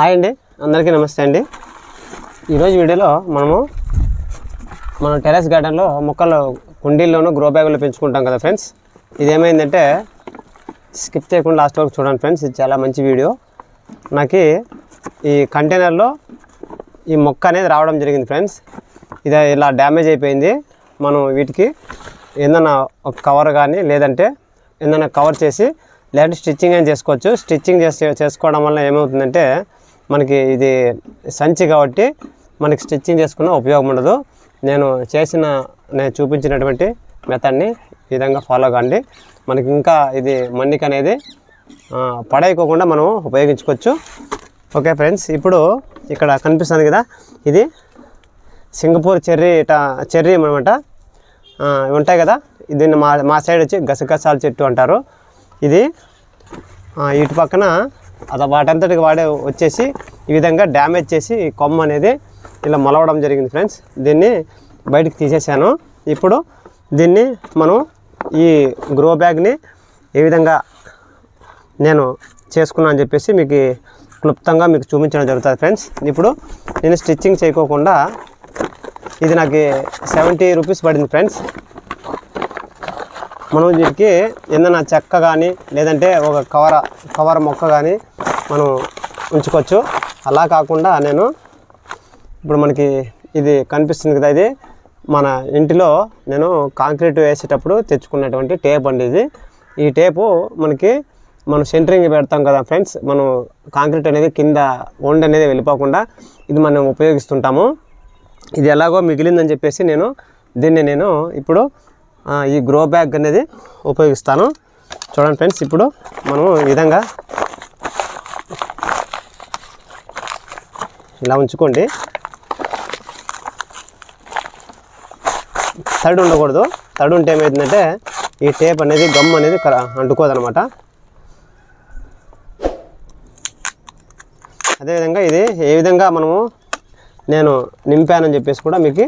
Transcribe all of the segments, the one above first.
Hi అండి. అందరికీ నమస్తే అండి. ఈరోజు వీడియోలో మనము మన టెరెస్ గార్డెన్లో మొక్కలు కుండీల్లోనూ గ్రో బ్యాగుల్లో పెంచుకుంటాం కదా ఫ్రెండ్స్. ఇది ఏమైందంటే స్కిప్ చేయకుండా లాస్ట్ వరకు చూడండి ఫ్రెండ్స్. ఇది చాలా మంచి వీడియో. నాకు ఈ కంటైనర్లో ఈ మొక్క అనేది రావడం జరిగింది ఫ్రెండ్స్. ఇది ఇలా డ్యామేజ్ అయిపోయింది. మనం వీటికి ఏదన్నా ఒక కవర్ కానీ లేదంటే ఏదైనా కవర్ చేసి లేదంటే స్టిచ్చింగ్ అని చేసుకోవచ్చు. స్టిచ్చింగ్ చేసి చేసుకోవడం వల్ల ఏమవుతుందంటే మనకి ఇది సంచి కాబట్టి మనకి స్టిచ్చింగ్ చేసుకున్న ఉపయోగం ఉండదు. నేను చేసిన నేను చూపించినటువంటి మెథడ్ని ఈ విధంగా ఫాలో కాండి. మనకి ఇంకా ఇది మన్నిక అనేది ఆ, పడేయకోకుండా మనం ఉపయోగించుకోవచ్చు. ఓకే ఫ్రెండ్స్ ఇప్పుడు ఇక్కడ కనిపిస్తుంది కదా ఇది సింగపూర్ చెర్రీ చెర్రీ అనమాట ఉంటాయి కదా దీన్ని మా మా సైడ్ వచ్చి గసగసాల చెట్టు అంటారు. ఇది ఇటు పక్కన అది వాటంతటికి వాడే వచ్చేసి ఈ విధంగా డ్యామేజ్ చేసి కొమ్మ అనేది ఇలా మొలవడం జరిగింది ఫ్రెండ్స్. దీన్ని బయటికి తీసేసాను. ఇప్పుడు దీన్ని మనం ఈ గ్రో బ్యాగ్ని ఏ విధంగా నేను చేసుకున్నాను అని చెప్పేసి మీకు క్లుప్తంగా మీకు చూపించడం జరుగుతుంది ఫ్రెండ్స్. ఇప్పుడు నేను స్టిచ్చింగ్ చేయకోకుండా ఇది నాకు సెవెంటీ రూపీస్ పడింది ఫ్రెండ్స్. మనం దీనికి ఏదైనా చెక్క కానీ లేదంటే ఒక కవర కవర మొక్క కానీ మనం ఉంచుకోవచ్చు. అలా కాకుండా నేను ఇప్పుడు మనకి ఇది కనిపిస్తుంది కదా ఇది. మన ఇంటిలో నేను కాంక్రీట్ వేసేటప్పుడు తెచ్చుకున్నటువంటి టేప్ అండి ఇది. ఈ టేపు మనకి మనం సెంటరింగ్ పెడతాం కదా ఫ్రెండ్స్ మనం కాంక్రీట్ అనేది కింద వండ్ అనేది వెళ్ళిపోకుండా ఇది మనం ఉపయోగిస్తుంటాము. ఇది ఎలాగో మిగిలిందని చెప్పేసి నేను దీన్ని నేను ఇప్పుడు ఈ గ్రో బ్యాగ్ అనేది ఉపయోగిస్తాను. చూడండి ఫ్రెండ్స్ ఇప్పుడు మనం ఈ విధంగా ఇలా ఉంచుకోండి. తడి ఉండకూడదు. తడి ఉంటే ఏమవుతుందంటే ఈ టేప్ అనేది గమ్ అనేది అంటుకోదనమాట. అదేవిధంగా ఇది ఏ విధంగా మనము నేను నింపానని చెప్పేసి కూడా మీకు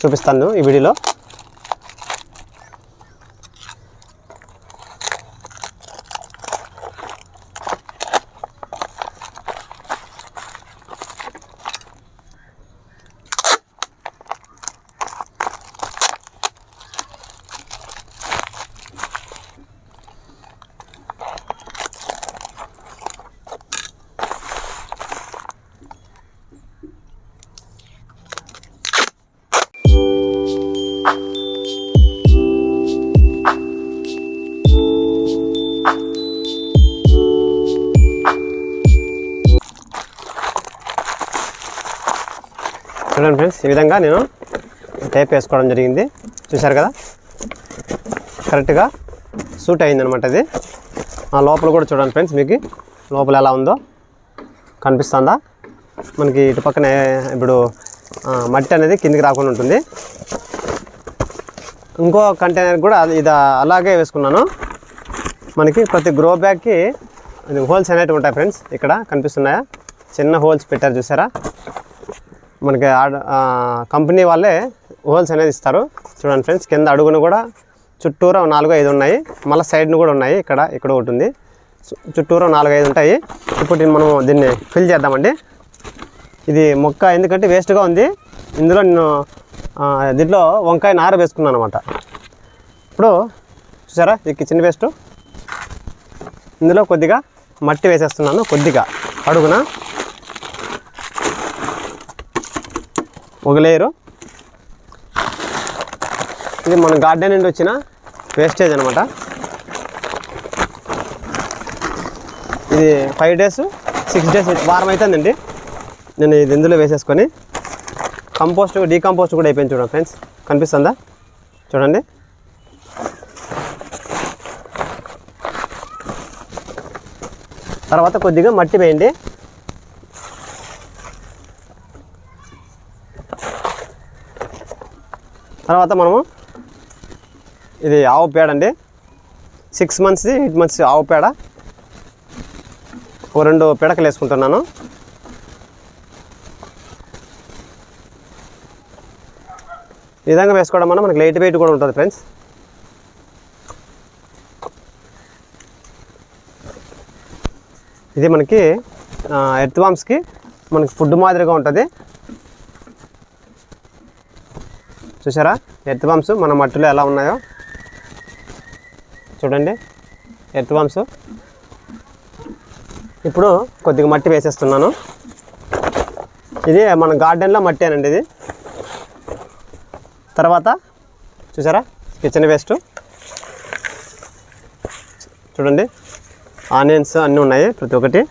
చూపిస్తాను ఈ వీడియోలో. చూడండి ఫ్రెండ్స్ ఈ విధంగా నేను టేప్ వేసుకోవడం జరిగింది. చూశారు కదా? కరెక్ట్గా సూట్ అయిందనమాట ఇది. ఆ లోపల కూడా చూడండి ఫ్రెండ్స్ మీకు లోపల ఎలా ఉందో కనిపిస్తుందా? మనకి ఇటు పక్కనే ఇప్పుడు మట్టి అనేది కిందికి రాకుండా ఉంటుంది. ఇంకో కంటైనర్ కూడా ఇది అలాగే వేసుకున్నాను. మనకి ప్రతి గ్రో బ్యాగ్కి ఇది హోల్స్ అనేవి ఉంటాయి ఫ్రెండ్స్ ఇక్కడ కనిపిస్తున్నాయా? చిన్న హోల్స్ పెట్టారు చూసారా? మనకి కంపెనీ వాళ్ళే హోల్స్ అనేది ఇస్తారు. చూడండి ఫ్రెండ్స్ కింద అడుగును కూడా చుట్టూరా నాలుగు ఐదు ఉన్నాయి. మళ్ళీ సైడ్ను కూడా ఉన్నాయి. ఇక్కడ ఇక్కడ ఒకటి ఉంది. చుట్టూరా నాలుగు ఐదు ఉంటాయి. ఇప్పుడు మనం దీన్ని ఫిల్ చేద్దామండి. ఇది మొక్క ఎందుకంటే వేస్ట్గా ఉంది. ఇందులో నేను దీంట్లో వంకాయ నార వేసుకున్నాను అనమాట ఇప్పుడు చూసారా ఈ కిచెన్ వేస్ట్ ఇందులో కొద్దిగా మట్టి వేసేస్తున్నాను కొద్దిగా అడుగున. ఒక లేయరు ఇది మన గార్డెన్ నుండి వచ్చిన వేస్టేజ్ అనమాట ఇది ఫైవ్ డేస్ సిక్స్ డేస్ వారం అవుతుందండి నేను ఇది ఇందులో వేసేసుకొని కంపోస్ట్ డీకంపోస్ట్ కూడా అయిపోయింది చూడండి ఫ్రెండ్స్ కనిపిస్తుందా? చూడండి. తర్వాత కొద్దిగా మట్టి వేయండి. తర్వాత మనము ఇది ఆవు పేడ అండి. సిక్స్ మంత్స్ది ఎయిట్ మంత్స్ ఆవు పేడ. ఓ రెండు పిడకలు వేసుకుంటున్నాను. ఈ విధంగా వేసుకోవడం వల్ల మనకి లైట్ వెయిట్ కూడా ఉంటుంది ఫ్రెండ్స్. ఇది మనకి ఎర్త్ వామ్స్కి మనకి ఫుడ్ మాదిరిగా ఉంటుంది. చూసారా ఎర్త్ బంప్స్ మన మట్టిలో ఎలా ఉన్నాయో? చూడండి. ఎర్త్ బంప్స్ ఇప్పుడు కొద్దిగా మట్టి వేసేస్తున్నాను. ఇది మన గార్డెన్లో మట్టి అనండి ఇది. తర్వాత చూసారా కిచెన్ వేస్ట్. చూడండి. ఆనియన్స్ అన్నీ ఉన్నాయి ప్రతి ఒక్కటి.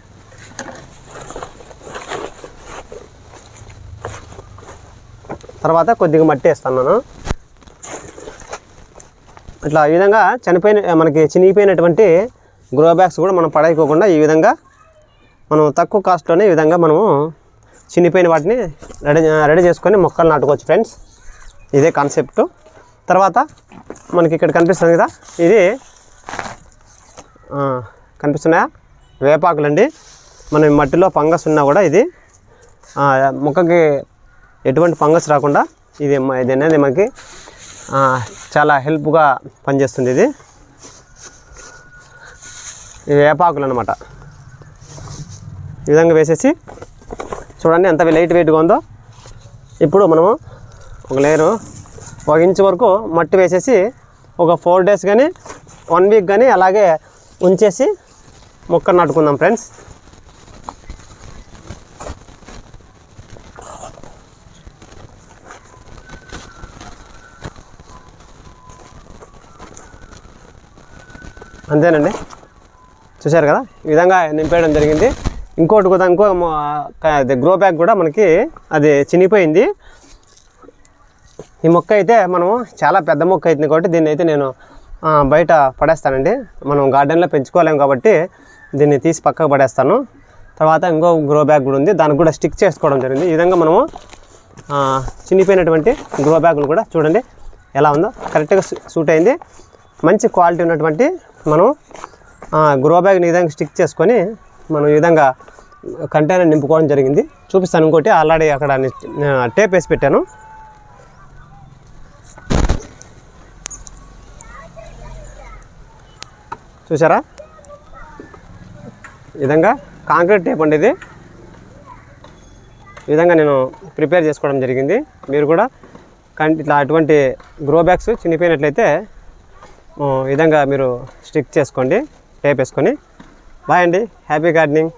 తర్వాత కొద్దిగా మట్టి వేస్తున్నాను ఇట్లా ఈ విధంగా చనిపోయిన మనకి చినిగిపోయినటువంటి గ్రో బ్యాగ్స్ కూడా మనం పడేయకోకుండా ఈ విధంగా మనం తక్కువ కాస్ట్లోనే ఈ విధంగా మనము చినిపోయిన వాటిని రెడీ రెడీ చేసుకొని మొక్కలు నాటుకోవచ్చు ఫ్రెండ్స్ ఇదే కాన్సెప్ట్ తర్వాత మనకి ఇక్కడ కనిపిస్తుంది కదా ఇది కనిపిస్తున్నాయా? వేపాకులండి. మనం మట్టిలో ఫంగస్ ఉన్నా కూడా ఇది ముక్కకి మొక్కకి ఎటువంటి ఫంగస్ రాకుండా ఇది ఇది అనేది మనకి చాలా హెల్ప్గా పనిచేస్తుంది ఇది. వేపాకులు అనమాట ఈ విధంగా వేసేసి చూడండి ఎంత లైట్ వెయిట్గా ఉందో. ఇప్పుడు మనము ఒక లేయరు ఒక ఇంచు వరకు మట్టి వేసేసి ఒక ఫోర్ డేస్ కానీ వన్ వీక్ కానీ అలాగే ఉంచేసి మొక్క నాటుకుందాం ఫ్రెండ్స్. అంతేనండి. చూశారు కదా? ఈ విధంగా నింపేయడం జరిగింది. ఇంకోటి కూడా ఇంకో గ్రో బ్యాగ్ కూడా మనకి అది చినిగిపోయింది. ఈ మొక్క అయితే మనము చాలా పెద్ద మొక్క అవుతుంది కాబట్టి దీన్ని అయితే నేను బయట పడేస్తానండి. మనం గార్డెన్లో పెంచుకోలేము కాబట్టి దీన్ని తీసి పక్కకు పడేస్తాను. తర్వాత ఇంకో గ్రో బ్యాగ్ కూడా ఉంది. దానికి కూడా స్టిక్ చేసుకోవడం జరిగింది. ఈ విధంగా మనము చినిగిపోయినటువంటి గ్రో బ్యాగులు కూడా చూడండి. ఎలా ఉందో? కరెక్ట్గా సూట్ అయింది. మంచి క్వాలిటీ ఉన్నటువంటి మనం గ్రో బ్యాగ్ని ఈ విధంగా స్టిక్ చేసుకొని మనం ఈ విధంగా కంటైనర్ నింపుకోవడం జరిగింది. చూపిస్తాను ఇంకోటి ఆల్రెడీ అక్కడ టేప్ వేసి పెట్టాను. చూసారా? విధంగా కాంక్రీట్ టేప్ అండి ఇది. ఈ విధంగా నేను ప్రిపేర్ చేసుకోవడం జరిగింది. మీరు కూడా కంటి ఇట్లా అటువంటి గ్రో బ్యాగ్స్ చినిపోయినట్లయితే విధంగా మీరు స్టిక్ చేసుకోండి టేప్ వేసుకొని. బాయ్ అండి. Happy gardening.